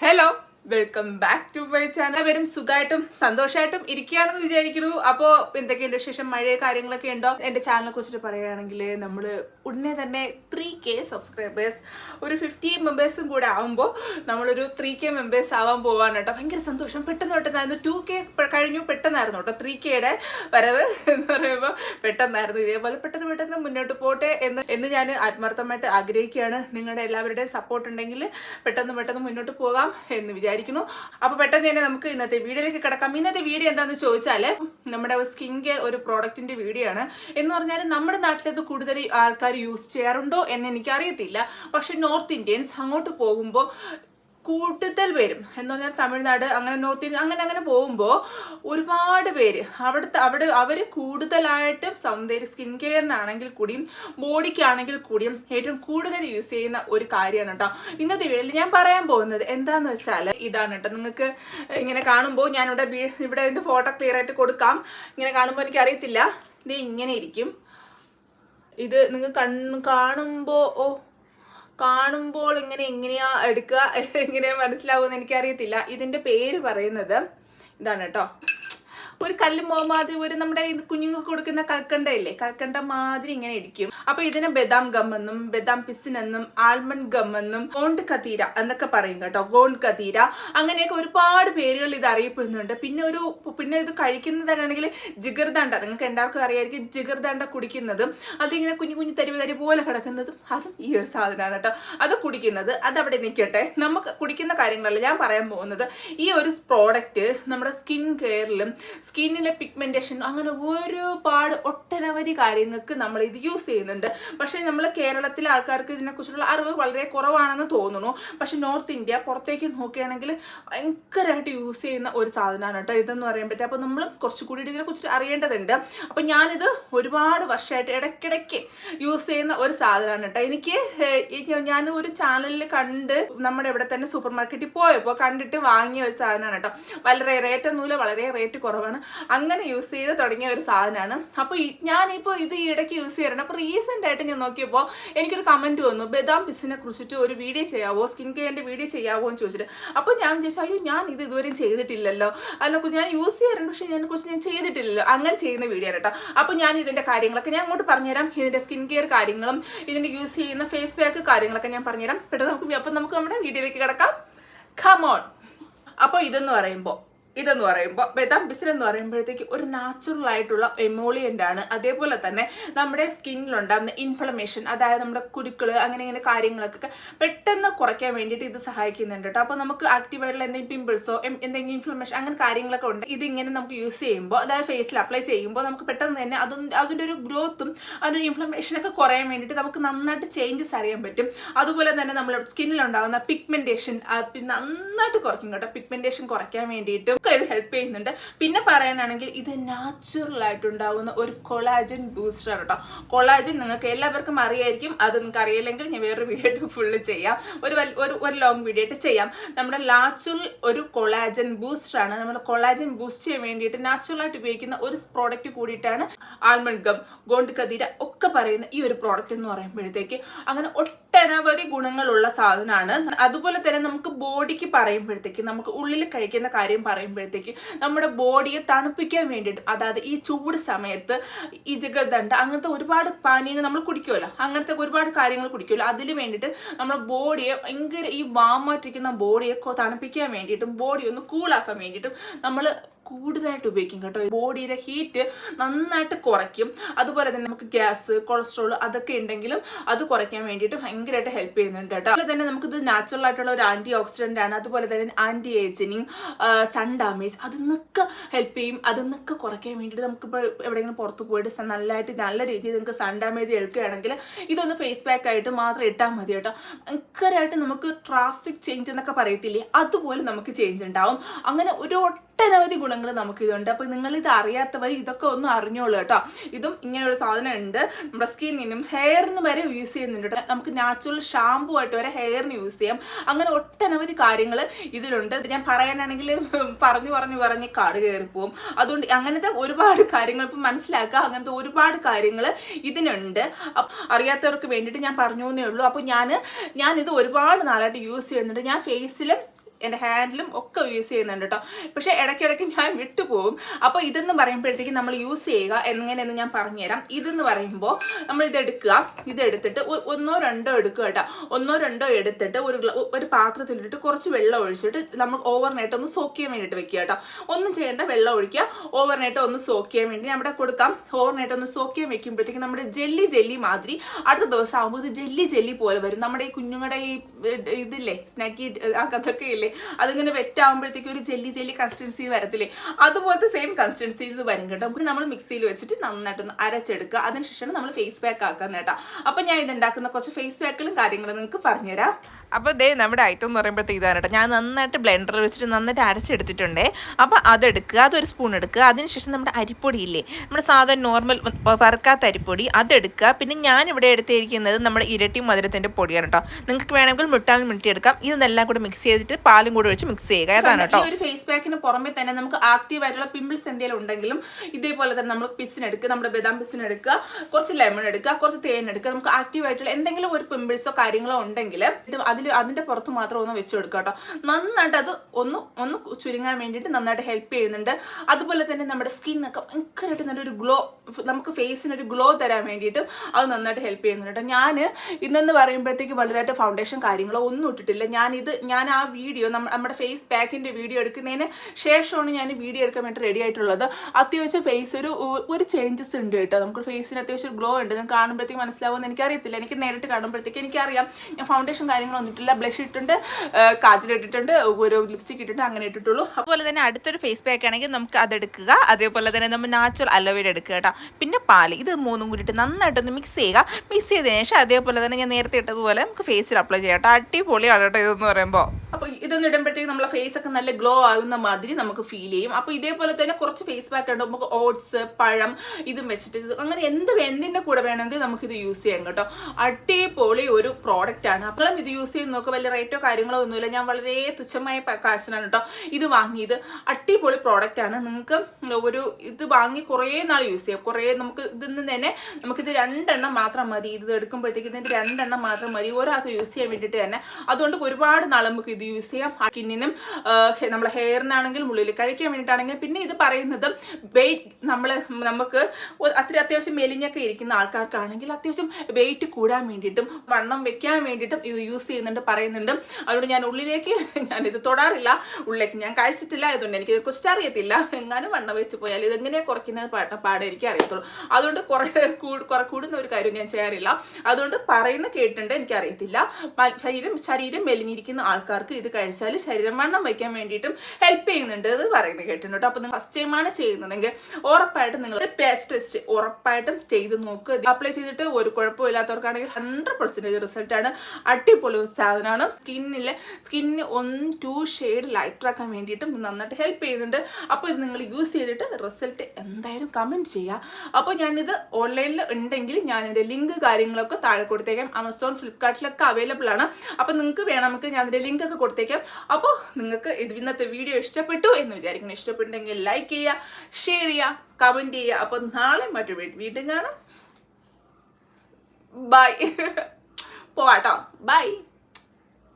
Hello. Welcome back to my channel വരും സുഖമായിട്ടും സന്തോഷമായിട്ടും ഇരിക്കുകയാണെന്ന് വിചാരിക്കുന്നു. അപ്പോ എന്തൊക്കെയുണ്ട് വിശേഷം? മഴയെ കാര്യങ്ങളൊക്കെ ഉണ്ടോ? എന്റെ ചാനലിനെ കുറിച്ചിട്ട് പറയുകയാണെങ്കിൽ നമ്മൾ ഉടനെ തന്നെ ത്രീ കെ സബ്സ്ക്രൈബേഴ്സ് ഒരു ഫിഫ്റ്റി മെമ്പേഴ്സും കൂടെ ആവുമ്പോൾ നമ്മളൊരു ത്രീ കെ മെമ്പേഴ്സ് ആവാൻ പോവാണ് കേട്ടോ. ഭയങ്കര സന്തോഷം. പെട്ടെന്ന് പെട്ടെന്നായിരുന്നു. ടു കെ കഴിഞ്ഞു. പെട്ടെന്നായിരുന്നു കേട്ടോ. ത്രീ കെയുടെ വരവ് എന്ന് പറയുമ്പോൾ പെട്ടെന്നായിരുന്നു. ഇതേപോലെ പെട്ടെന്ന് പെട്ടെന്ന് മുന്നോട്ട് പോട്ടെ എന്ന് എന്ന് ഞാൻ ആത്മാർത്ഥമായിട്ട് ആഗ്രഹിക്കുകയാണ്. നിങ്ങളുടെ എല്ലാവരുടെയും സപ്പോർട്ട് ഉണ്ടെങ്കിൽ പെട്ടെന്ന് പെട്ടെന്ന് മുന്നോട്ട് പോകാം എന്ന് വിചാരിക്കുന്നു. അപ്പോൾ പെട്ടെന്ന് തന്നെ നമുക്ക് ഇന്നത്തെ വീഡിയോയിലേക്ക് കിടക്കാം. ഇന്നത്തെ വീഡിയോ എന്താണെന്ന് ചോദിച്ചാൽ നമ്മുടെ സ്കിൻ കെയർ ഒരു പ്രോഡക്റ്റിന്റെ വീഡിയോ ആണ്. എന്ന് പറഞ്ഞാൽ നമ്മുടെ നാട്ടിലത് കൂടുതൽ ആൾക്കാർ യൂസ് ചെയ്യാറുണ്ടോ എന്ന് എനിക്കറിയത്തില്ല. പക്ഷെ നോർത്ത് ഇന്ത്യൻസ് അങ്ങോട്ട് പോകുമ്പോൾ കൂടുതൽ പേരും എന്ന് പറഞ്ഞാൽ തമിഴ്നാട് അങ്ങനെ നോർത്ത് ഇന്ത്യ അങ്ങനെ അങ്ങനെ പോകുമ്പോൾ ഒരുപാട് പേര് അവിടുത്തെ അവിടെ അവർ കൂടുതലായിട്ടും സൗന്ദര്യ സ്കിൻ കെയറിനാണെങ്കിൽ കൂടിയും ബോഡിക്കാണെങ്കിൽ കൂടിയും ഏറ്റവും കൂടുതൽ യൂസ് ചെയ്യുന്ന ഒരു കാര്യമാണ് കേട്ടോ. ഇന്നത്തെ വീഡിയോയിൽ ഞാൻ പറയാൻ പോകുന്നത് എന്താന്ന് വെച്ചാൽ ഇതാണ് കേട്ടോ. നിങ്ങൾക്ക് ഇങ്ങനെ കാണുമ്പോൾ ഞാനിവിടെ ഇവിടെ ഇതിന്റെ ഫോട്ടോ ക്ലിയർ ആയിട്ട് കൊടുക്കാം. ഇങ്ങനെ കാണുമ്പോൾ എനിക്ക് അറിയത്തില്ല ഇത് ഇങ്ങനെ ഇരിക്കും. ഇത് നിങ്ങൾ കൺ കാണുമ്പോൾ ഓ കാണുമ്പോൾ ഇങ്ങനെ എങ്ങനെയാ എടുക്കുക എങ്ങനെയാ മനസ്സിലാവുമെന്ന് എനിക്കറിയത്തില്ല. ഇതിന്റെ പേര് പറയുന്നത് ഇതാണ് കേട്ടോ. ഒരു കല്ല് മാതിരി ഒരു നമ്മുടെ കുഞ്ഞുങ്ങൾക്ക് കൊടുക്കുന്ന കൽക്കണ്ട ഇല്ലേ കൽക്കണ്ട മാതിരി ഇങ്ങനെ ഇരിക്കും. അപ്പൊ ഇതിനെ ബദാം ഗം എന്നും ബദാം പിസിൻ എന്നും ആൽമണ്ട് ഗം എന്നും ഗോണ്ട് കതീര എന്നൊക്കെ പറയും കേട്ടോ. ഗോണ്ട് കതീര അങ്ങനെയൊക്കെ ഒരുപാട് പേരുകൾ ഇത് അറിയപ്പെടുന്നുണ്ട്. പിന്നെ ഒരു പിന്നെ ഇത് കഴിക്കുന്നതാണെങ്കിൽ ജിഗർദണ്ട. നിങ്ങൾക്ക് എല്ലാവർക്കും അറിയായിരിക്കും ജിഗർദണ്ട കുടിക്കുന്നതും. അതിങ്ങനെ കുഞ്ഞു കുഞ്ഞു തരിവ് തരി പോലെ കിടക്കുന്നതും അതും ഈ ഒരു സാധനമാണ് കേട്ടോ. അത് കുടിക്കുന്നത്. അവിടെ നിൽക്കട്ടെ. നമുക്ക് കുടിക്കുന്ന കാര്യങ്ങളല്ല ഞാൻ പറയാൻ പോകുന്നത്. ഈ ഒരു പ്രോഡക്റ്റ് നമ്മുടെ സ്കിൻ കെയറിലും സ്കിന്നിലെ പിഗ്മെന്റേഷൻ അങ്ങനെ ഒരുപാട് ഒട്ടനവധി കാര്യങ്ങൾക്ക് നമ്മൾ ഇത് യൂസ് ചെയ്യുന്നുണ്ട്. പക്ഷേ നമ്മൾ കേരളത്തിലെ ആൾക്കാർക്ക് ഇതിനെക്കുറിച്ചുള്ള അറിവ് വളരെ കുറവാണെന്ന് തോന്നുന്നു. പക്ഷെ നോർത്ത് ഇന്ത്യ പുറത്തേക്ക് നോക്കുകയാണെങ്കിൽ ഭയങ്കരമായിട്ട് യൂസ് ചെയ്യുന്ന ഒരു സാധനമാണ് കേട്ടോ ഇതെന്ന് പറയുമ്പോഴത്തേ അപ്പോൾ നമ്മൾ കുറച്ചുകൂടി ഇതിനെക്കുറിച്ച് അറിയേണ്ടതുണ്ട്. അപ്പോൾ ഞാനിത് ഒരുപാട് വർഷമായിട്ട് ഇടയ്ക്കിടയ്ക്ക് യൂസ് ചെയ്യുന്ന ഒരു സാധനമാണ് കേട്ടോ. എനിക്ക് ഞാൻ ഒരു ചാനലിൽ കണ്ട് നമ്മുടെ ഇവിടെ തന്നെ സൂപ്പർ മാർക്കറ്റിൽ പോയപ്പോൾ കണ്ടിട്ട് വാങ്ങിയ ഒരു സാധനമാണ് കേട്ടോ. വളരെ റേറ്റ് ഒന്നുമില്ല വളരെ റേറ്റ് കുറവാണ്. അങ്ങനെ യൂസ് ചെയ്ത് തുടങ്ങിയ ഒരു സാധനമാണ്. അപ്പോൾ ഞാനിപ്പോൾ ഇത് ഈ ഇടയ്ക്ക് യൂസ് ചെയ്യാറുണ്ട്. അപ്പോൾ റീസെന്റ് ആയിട്ട് ഞാൻ നോക്കിയപ്പോൾ എനിക്കൊരു കമന്റ് വന്നു. ബദാം പിസിനെ കുറിച്ചിട്ട് ഒരു വീഡിയോ ചെയ്യാവോ? സ്കിൻ കെയറിന്റെ വീഡിയോ ചെയ്യാവോ എന്ന് ചോദിച്ചിട്ട്. അപ്പോൾ ഞാൻ വിചാരിച്ചു അയ്യോ ഞാൻ ഇത് ഇതുവരെയും ചെയ്തിട്ടില്ലല്ലോ. അതിനെക്കുറിച്ച് ഞാൻ യൂസ് ചെയ്യാറുണ്ട് പക്ഷേ ഇതിനെക്കുറിച്ച് ഞാൻ ചെയ്തിട്ടില്ലല്ലോ. അങ്ങനെ ചെയ്യുന്ന വീഡിയോ ആണ് കേട്ടോ. അപ്പോൾ ഞാൻ ഇതിന്റെ കാര്യങ്ങളൊക്കെ ഞാൻ അങ്ങോട്ട് പറഞ്ഞുതരാം. ഇതിന്റെ സ്കിൻ കെയർ കാര്യങ്ങളും ഇതിന്റെ യൂസ് ചെയ്യുന്ന ഫേസ് പാക്ക് കാര്യങ്ങളൊക്കെ ഞാൻ പറഞ്ഞുതരാം. പെട്ടെന്ന് നമുക്ക് അപ്പോൾ നമുക്ക് നമ്മുടെ വീഡിയോയിലേക്ക് കിടക്കാം. കമോൺ അപ്പോൾ ഇതെന്ന് പറയുമ്പോൾ ഇതെന്ന് പറയുമ്പോൾ ബദാം ബിസിൻ എന്ന് പറയുമ്പോഴത്തേക്ക് ഒരു നാച്ചുറൽ ആയിട്ടുള്ള എമോളിയന്റ് ആണ്. അതേപോലെ തന്നെ നമ്മുടെ സ്കിന്നിലുണ്ടാകുന്ന ഇൻഫ്ലമേഷൻ അതായത് നമ്മുടെ കുരുക്കൾ അങ്ങനെ ഇങ്ങനെ കാര്യങ്ങളൊക്കെ പെട്ടെന്ന് കുറയ്ക്കാൻ വേണ്ടിയിട്ട് ഇത് സഹായിക്കുന്നുണ്ട് കേട്ടോ അപ്പോൾ നമുക്ക് ആക്റ്റീവായിട്ടുള്ള എന്തെങ്കിലും പിമ്പിൾസോ എന്തെങ്കിലും ഇൻഫ്ലമേഷൻ അങ്ങനെ കാര്യങ്ങളൊക്കെ ഉണ്ട്. ഇതിങ്ങനെ നമുക്ക് യൂസ് ചെയ്യുമ്പോൾ അതായത് ഫേസിൽ അപ്ലൈ ചെയ്യുമ്പോൾ നമുക്ക് പെട്ടെന്ന് തന്നെ അതും അതിന്റെ ഒരു ഗ്രോത്തും അതിന്റെ ഇൻഫ്ലമേഷനൊക്കെ കുറയാൻ വേണ്ടിയിട്ട് നമുക്ക് നന്നായിട്ട് ചേഞ്ചസ് അറിയാൻ പറ്റും. അതുപോലെ തന്നെ നമ്മുടെ സ്കിന്നിലുണ്ടാകുന്ന പിഗ്മെന്റേഷൻ നന്നായിട്ട് കുറയ്ക്കും കേട്ടോ. പിഗ്മെന്റേഷൻ കുറയ്ക്കാൻ വേണ്ടിയിട്ടും ഒക്കെ ഇത് ഹെൽപ്പ് ചെയ്യുന്നുണ്ട്. പിന്നെ പറയാനാണെങ്കിൽ ഇത് നാച്ചുറൽ ആയിട്ടുണ്ടാകുന്ന ഒരു കൊളാജൻ ബൂസ്റ്റർ ആണ് കേട്ടോ കൊളാജൻ നിങ്ങൾക്ക് എല്ലാവർക്കും അറിയായിരിക്കും. അത് നിങ്ങൾക്ക് അറിയില്ലെങ്കിൽ ഞാൻ വേറൊരു വീഡിയോ ആയിട്ട് ഫുള്ള് ചെയ്യാം. ഒരു ഒരു ഒരു ലോങ് വീഡിയോ ആയിട്ട് ചെയ്യാം. നമ്മുടെ നാച്ചുറൽ ഒരു കൊളാജൻ ബൂസ്റ്റർ ആണ്. നമ്മൾ കൊളാജൻ ബൂസ്റ്റ് ചെയ്യാൻ വേണ്ടിയിട്ട് നാച്ചുറൽ ആയിട്ട് ഉപയോഗിക്കുന്ന ഒരു പ്രോഡക്റ്റ് കൂടിയിട്ടാണ് ആൽമണ്ട് ഗം ഗോണ്ട് കതിര ഒക്കെ പറയുന്ന ഈ ഒരു പ്രോഡക്റ്റ് എന്ന് പറയുമ്പോഴത്തേക്ക് അങ്ങനെ ഒട്ടനവധി ഗുണങ്ങളുള്ള സാധനമാണ്. അതുപോലെ തന്നെ നമുക്ക് ബോഡിക്ക് പറയുമ്പോഴത്തേക്ക് നമുക്ക് ഉള്ളിൽ കഴിക്കുന്ന കാര്യം പറയുമ്പോഴത്തേക്ക് നമ്മുടെ ബോഡിയെ തണുപ്പിക്കാൻ വേണ്ടിയിട്ട് അതായത് ഈ ചൂട് സമയത്ത് ഈ ജഗദണ്ട അങ്ങനത്തെ ഒരുപാട് പാനീയങ്ങൾ നമ്മൾ കുടിക്കുമല്ലോ അങ്ങനത്തെ ഒരുപാട് കാര്യങ്ങൾ കുടിക്കുമല്ലോ അതിന് വേണ്ടിയിട്ട് നമ്മുടെ ബോഡിയെ ഭയങ്കര ഈ വാമായിട്ടിരിക്കുന്ന ബോഡിയെ തണുപ്പിക്കാൻ വേണ്ടിയിട്ടും ബോഡി ഒന്ന് കൂളാക്കാൻ വേണ്ടിയിട്ടും നമ്മൾ കൂടുതലായിട്ട് ഉപയോഗിക്കും കേട്ടോ. ബോഡിയുടെ ഹീറ്റ് നന്നായിട്ട് കുറയ്ക്കും. അതുപോലെ തന്നെ നമുക്ക് ഗ്യാസ് കൊളസ്ട്രോൾ അതൊക്കെ ഉണ്ടെങ്കിലും അത് കുറയ്ക്കാൻ വേണ്ടിയിട്ട് ഭയങ്കരമായിട്ട് ഹെൽപ്പ് ചെയ്യുന്നുണ്ട് കേട്ടോ. അതുപോലെ തന്നെ നമുക്കിത് നാച്ചുറൽ ആയിട്ടുള്ള ഒരു ആന്റി ഓക്സിഡന്റ് ആണ്. അതുപോലെ തന്നെ ആന്റി ഏജിനിങ് സൺ ഡാമേജ് അതിന്നൊക്കെ ഹെൽപ്പ് ചെയ്യും. അതിന്നൊക്കെ കുറയ്ക്കാൻ വേണ്ടിയിട്ട് നമുക്കിപ്പോൾ എവിടെയെങ്കിലും പുറത്ത് പോയിട്ട് നല്ലതായിട്ട് നല്ല രീതിയിൽ നമുക്ക് സൺ ഡാമേജ് ഏൽക്കുകയാണെങ്കിൽ ഇതൊന്ന് ഫേസ് പാക്ക് ആയിട്ട് മാത്രം ഇട്ടാൽ മതി കേട്ടോ. ഭയങ്കരമായിട്ട് നമുക്ക് ട്രാസ്റ്റിക് ചേഞ്ച് എന്നൊക്കെ പറയത്തില്ലേ? അതുപോലെ നമുക്ക് ചേഞ്ച് ഉണ്ടാവും. അങ്ങനെ ഒരു ഒട്ടനവധി ഗുണങ്ങൾ നമുക്ക് ഇതുണ്ട് അപ്പോൾ നിങ്ങൾ ഇത് അറിയാത്തവർ ഇതൊക്കെ ഒന്ന് അറിഞ്ഞോളൂ കേട്ടോ. ഇതും ഒരു സാധനം ഉണ്ട് നമ്മുടെ സ്കിന്നിനും ഹെയറിനും വരെ യൂസ് ചെയ്യുന്നുണ്ട് നമുക്ക് നാച്ചുറൽ ഷാമ്പു ആയിട്ട് വരെ ഹെയറിന് യൂസ് ചെയ്യാം. അങ്ങനെ ഒട്ടനവധി കാര്യങ്ങൾ ഇതിലുണ്ട്. ഞാൻ പറയാനാണെങ്കിൽ പറഞ്ഞു പറഞ്ഞു പറഞ്ഞ് കാട് കയറി പോവും. അതുകൊണ്ട് അങ്ങനത്തെ ഒരുപാട് കാര്യങ്ങൾ ഇപ്പം മനസ്സിലാക്കുക. അങ്ങനത്തെ ഒരുപാട് കാര്യങ്ങൾ ഇതിനുണ്ട്. അറിയാത്തവർക്ക് വേണ്ടിയിട്ട് ഞാൻ പറഞ്ഞു എന്നേ ഉള്ളൂ. അപ്പോൾ ഞാൻ ഞാൻ ഇത് ഒരുപാട് നാളായിട്ട് യൂസ് ചെയ്യുന്നുണ്ട്. ഞാൻ ഫേസിലും എന്റെ ഹാൻഡിലും ഒക്കെ യൂസ് ചെയ്യുന്നുണ്ട് കേട്ടോ പക്ഷേ ഇടയ്ക്കിടയ്ക്ക് ഞാൻ വിട്ടുപോകും അപ്പോൾ ഇതെന്ന് പറയുമ്പോഴത്തേക്ക് നമ്മൾ യൂസ് ചെയ്യുക എങ്ങനെയെന്ന് ഞാൻ പറഞ്ഞുതരാം. ഇതെന്ന് പറയുമ്പോൾ നമ്മൾ ഇതെടുക്കുക ഇതെടുത്തിട്ട് ഒന്നോ രണ്ടോ എടുക്കുക കേട്ടോ ഒന്നോ രണ്ടോ എടുത്തിട്ട് ഒരു ഒരു പാത്രത്തിലിട്ടിട്ട് കുറച്ച് വെള്ളം ഒഴിച്ചിട്ട് നമ്മൾ ഓവർനൈറ്റ് ഒന്ന് സോക്ക് ചെയ്യാൻ വേണ്ടിയിട്ട് വെക്കുക കേട്ടോ ഒന്നും ചെയ്യേണ്ട വെള്ളം ഒഴിക്കുക. ഓവർനൈറ്റ് ഒന്ന് സോക്ക് ചെയ്യാൻ വേണ്ടി നമ്മുടെ കൊടുക്കാം. ഓവർനൈറ്റ് ഒന്ന് സോക്ക് ചെയ്യാൻ വെക്കുമ്പോഴത്തേക്ക് നമ്മുടെ ജെല്ലി ജെല്ലി മാതിരി അടുത്ത ദിവസം ആകുമ്പോൾ ഇത് ജെല്ലി ജെല്ലി പോലെ വരും. നമ്മുടെ ഈ കുഞ്ഞുങ്ങളുടെ ഈ ഇതില്ലേ സ്നാക്കി കഥൊക്കെ ഇല്ലേ അതിങ്ങനെ വെറ്റാകുമ്പോഴത്തേക്ക് ഒരു ജെല്ലി ജെല്ലി കൺസിസ്റ്റൻസി വരത്തില്ലേ? അതുപോലത്തെ സെയിം കൺസിസ്റ്റൻസി ഇത് വരും കേട്ടോ. നമുക്ക് നമ്മൾ മിക്സിയിൽ വെച്ചിട്ട് നന്നായിട്ടൊന്ന് അരച്ചെടുക്കുക. അതിനുശേഷം നമ്മൾ ഫേസ് പാക്ക് ആക്കാൻ കേട്ടോ. അപ്പോൾ ഞാൻ ഇത് ഉണ്ടാക്കുന്ന കുറച്ച് ഫേസ് പാക്കുകളും കാര്യങ്ങളും നിങ്ങൾക്ക് പറഞ്ഞുതരാം. അപ്പോൾ ദേ നമ്മുടെ ഐറ്റം എന്ന് പറയുമ്പോഴത്തേക്ക് ഇതാണ് കേട്ടോ. ഞാൻ നന്നായിട്ട് ബ്ലെൻഡർ വെച്ചിട്ട് നന്നായിട്ട് അരച്ചെടുത്തിട്ടുണ്ടേ. അപ്പോൾ അതെടുക്കുക അതൊരു സ്പൂൺ എടുക്കുക. അതിനുശേഷം നമ്മുടെ അരിപ്പൊടി ഇല്ലേ? നമ്മുടെ സാധാരണ നോർമൽ വറുക്കാത്ത അരിപ്പൊടി അതെടുക്കുക. പിന്നെ ഞാൻ ഇവിടെ എടുത്തിരിക്കുന്നത് നമ്മുടെ ഇരട്ടി മധുരത്തിന്റെ പൊടിയാണ് കേട്ടോ. നിങ്ങൾക്ക് വേണമെങ്കിൽ മുട്ടാലും മിട്ടി എടുക്കാം. ഇതെല്ലാം കൂടി മിക്സ് ചെയ്തിട്ട് പാലും കൂടി വെച്ച് മിക്സ് ചെയ്യുക. അതാണ് കേട്ടോ. ഒരു ഫേസ് പാക്കിന് പുറമെ തന്നെ നമുക്ക് ആക്റ്റീവ് ആയിട്ടുള്ള പിമ്പിൾസ് എന്തെങ്കിലും ഉണ്ടെങ്കിലും ഇതേപോലെ തന്നെ നമ്മൾ പിസിന് എടുക്കുക നമ്മുടെ ബദാം പിസിന് എടുക്കുക കുറച്ച് ലെമൺ എടുക്കുക കുറച്ച് തേൻ എടുക്കുക. നമുക്ക് ആക്റ്റീവ് ആയിട്ടുള്ള എന്തെങ്കിലും ഒരു പിമ്പിൾസോ കാര്യങ്ങളോ ഉണ്ടെങ്കിൽ അതിൽ അതിന്റെ പുറത്ത് മാത്രം ഒന്ന് വെച്ച് കൊടുക്കുക കേട്ടോ. നന്നായിട്ട് അത് ഒന്ന് ഒന്ന് ചുരുങ്ങാൻ വേണ്ടിയിട്ട് നന്നായിട്ട് ഹെൽപ്പ് ചെയ്യുന്നുണ്ട്. അതുപോലെ തന്നെ നമ്മുടെ സ്കിന്നൊക്കെ ഭയങ്കരമായിട്ട് നല്ലൊരു ഗ്ലോ നമുക്ക് ഫേസിനൊരു ഗ്ലോ തരാൻ വേണ്ടിയിട്ടും അത് നന്നായിട്ട് ഹെൽപ്പ് ചെയ്യുന്നുണ്ട് ഞാൻ ഇന്നെന്ന് പറയുമ്പോഴത്തേക്ക് വലുതായിട്ട് ഫൗണ്ടേഷൻ കാര്യങ്ങളോ ഒന്നും ഇട്ടിട്ടില്ല. ഞാനിത് ഞാൻ ആ വീഡിയോ നമ്മുടെ ഫേസ് പാക്കിന്റെ വീഡിയോ എടുക്കുന്നതിന് ശേഷമാണ് ഞാൻ വീഡിയോ എടുക്കാൻ വേണ്ടി റെഡി ആയിട്ടുള്ളത്. അത്യാവശ്യം ഫേസ് ഒരു ഒരു ചേഞ്ചസ് ഉണ്ട് കേട്ടോ. നമുക്ക് ഫേസിന് അത്യാവശ്യം ഗ്ലോ ഉണ്ട്. നിങ്ങൾക്ക് കാണുമ്പോഴത്തേക്ക് മനസ്സിലാവുമെന്ന് എനിക്കറിയത്തില്ല. എനിക്ക് നേരിട്ട് കാണുമ്പോഴത്തേക്ക് എനിക്കറിയാം. ഞാൻ ഫൗണ്ടേഷൻ കാര്യങ്ങളൊന്നും ഇട്ടില്ല ബ്ലഷ് ഇട്ടിട്ടുണ്ട്. കാജൽ ഇട്ടിട്ടുണ്ട്. ഒരു ലിപ്സ്റ്റിക് ഇട്ടിട്ടുണ്ട്. അങ്ങനെ ഇട്ടിട്ടുള്ളൂ. അതുപോലെ തന്നെ അടുത്തൊരു ഫേസ് പാക്ക് ആണെങ്കിൽ നമുക്ക് അതെടുക്കുക അതേപോലെ തന്നെ നമ്മൾ നാച്ചുറൽ അലോവേര എടുക്കുക കേട്ടോ. പിന്നെ പാൽ. ഇത് മൂന്നും കൂടിയിട്ട് നന്നായിട്ടൊന്ന് മിക്സ് ചെയ്യുക. മിക്സ് ചെയ്തതിന് ശേഷം അതേപോലെ തന്നെ ഞാൻ നേരത്തെ ഇട്ടതുപോലെ നമുക്ക് ഫേസിൽ അപ്ലൈ ചെയ്യാം കേട്ടോ. അടിപൊളിയാണ് കേട്ടോ ഇതെന്ന് പറയുമ്പോൾ. അപ്പോൾ ഇതൊന്നും ഇടുമ്പോഴത്തേക്ക് നമ്മളെ ഫേസ് ഒക്കെ നല്ല ഗ്ലോ ആകുന്ന മാതിരി നമുക്ക് ഫീൽ ചെയ്യും. അപ്പോൾ ഇതേപോലെ തന്നെ കുറച്ച് ഫേസ് പാക്ക് ഉണ്ട്. നമുക്ക് ഓട്സ് പഴം ഇതും വെച്ചിട്ട് അങ്ങനെ എന്ത് എന്തിന്റെ കൂടെ വേണമെങ്കിൽ നമുക്ക് ഇത് യൂസ് ചെയ്യാം കേട്ടോ. അടിപൊളി ഒരു പ്രോഡക്റ്റ് ആണ്. അപ്പോഴും ഇത് യൂസ് ചെയ്ത് നോക്കുക വലിയ റേറ്റോ കാര്യങ്ങളോ ഒന്നുമില്ല. ഞാൻ വളരെ തുച്ഛമായ കാശിനാണ് കേട്ടോ ഇത് വാങ്ങിയത്. അടിപൊളി പ്രോഡക്റ്റ് ആണ്. നിങ്ങൾക്ക് ഒരു ഇത് വാങ്ങി കുറേ നാൾ യൂസ് ചെയ്യാം. കുറേ നമുക്ക് ഇതിൽ നിന്ന് തന്നെ നമുക്കിത് രണ്ടെണ്ണം മാത്രം മതി. ഇത് എടുക്കുമ്പോഴത്തേക്ക് ഇതിന്റെ രണ്ടെണ്ണം മാത്രം മതി. ഒരാൾക്ക് യൂസ് ചെയ്യാൻ വേണ്ടിയിട്ട് തന്നെ. അതുകൊണ്ട് ഒരുപാട് നാൾ നമുക്ക് ഇത് യൂസ് ചെയ്യാം. സ്കിന്നിനും നമ്മളെ ഹെയറിനാണെങ്കിലും ഉള്ളിൽ കഴിക്കാൻ വേണ്ടിയിട്ടാണെങ്കിലും. പിന്നെ ഇത് പറയുന്നത് വെയിറ്റ് നമ്മൾ നമുക്ക് അത്ര അത്യാവശ്യം മെലിഞ്ഞൊക്കെ ഇരിക്കുന്ന ആൾക്കാർക്കാണെങ്കിൽ അത്യാവശ്യം വെയിറ്റ് കൂടാൻ വേണ്ടിയിട്ടും വണ്ണം വെക്കാൻ വേണ്ടിയിട്ടും ഇത് യൂസ് ചെയ്യുന്നുണ്ട് പറയുന്നുണ്ട് പറയുന്നുണ്ട്. അതുകൊണ്ട് ഞാൻ ഉള്ളിലേക്ക് ഞാൻ ഇത് തൊടാറില്ല. ഉള്ളിലേക്ക് ഞാൻ കഴിച്ചിട്ടില്ല. അതുകൊണ്ട് എനിക്ക് കുറച്ച് അറിയത്തില്ല. എങ്ങാനും വണ്ണം വെച്ച് പോയാൽ ഇത് ഇതെങ്ങനെയാണ് കുറയ്ക്കുന്നത് പാട്ട പാടെ എനിക്ക് അറിയത്തുള്ളൂ. അതുകൊണ്ട് കുറേ കുറെ കൂടുന്ന ഒരു കാര്യം ഞാൻ ചെയ്യാറില്ല. അതുകൊണ്ട് പറയുന്ന കേട്ടിട്ടുണ്ട് എനിക്കറിയത്തില്ല ശരീരം ശരീരം മെലിഞ്ഞിരിക്കുന്ന ആൾക്കാർക്ക് ഇത് കഴിച്ചാൽ ശരീരം വണ്ണം വയ്ക്കാൻ വേണ്ടിയിട്ടും ഹെൽപ്പ് ചെയ്യുന്നുണ്ട് എന്ന് പറയുന്നത് കേട്ടിട്ടുണ്ട്. കേട്ടോ അപ്പോൾ നിങ്ങൾ ഫസ്റ്റ് ടൈമാണ് ചെയ്യുന്നതെങ്കിൽ ഉറപ്പായിട്ടും നിങ്ങൾ പേസ്റ്റ് ടെസ്റ്റ് ഉറപ്പായിട്ടും ചെയ്ത് നോക്കുക അപ്ലൈ ചെയ്തിട്ട് ഒരു കുഴപ്പമില്ലാത്തവർക്കാണെങ്കിൽ ഹൺഡ്രഡ് പെർസെന്റേജ് റിസൾട്ടാണ് അടിപൊളി സാധനമാണ്. സ്കിന്നിലെ സ്കിന്നിന് ഒന്ന് ടു ഷെയ്ഡ് ലൈറ്റർ ആക്കാൻ വേണ്ടിയിട്ട് നന്നായിട്ട് ഹെൽപ്പ് ചെയ്യുന്നുണ്ട്. അപ്പോൾ ഇത് നിങ്ങൾ യൂസ് ചെയ്തിട്ട് റിസൾട്ട് എന്തായാലും കമന്റ് ചെയ്യുക അപ്പോൾ ഞാനിത് ഓൺലൈനിൽ ഉണ്ടെങ്കിൽ ഞാനിതിന്റെ ലിങ്ക് കാര്യങ്ങളൊക്കെ താഴെ കൊടുത്തേക്കാം. ആമസോൺ ഫ്ലിപ്കാർട്ടിലൊക്കെ അവൈലബിൾ ആണ്. അപ്പോൾ നിങ്ങൾക്ക് വേണമെങ്കിൽ ഞാൻ അതിന്റെ ലിങ്ക് ഒക്കെ കൊടുത്തേക്കാം. അപ്പോൾ നിങ്ങൾക്ക് ഇത് ഇന്നത്തെ വീഡിയോ ഇഷ്ടപ്പെട്ടു എന്ന് വിചാരിക്കുന്നു. ഇഷ്ടപ്പെട്ടുണ്ടെങ്കിൽ ലൈക്ക് ചെയ്യുക ഷെയർ ചെയ്യുക കമന്റ് ചെയ്യുക അപ്പോൾ നാളെ മറ്റൊരു വീണ്ടും കാണാം. ബൈ പോവാട്ടോ. ബൈ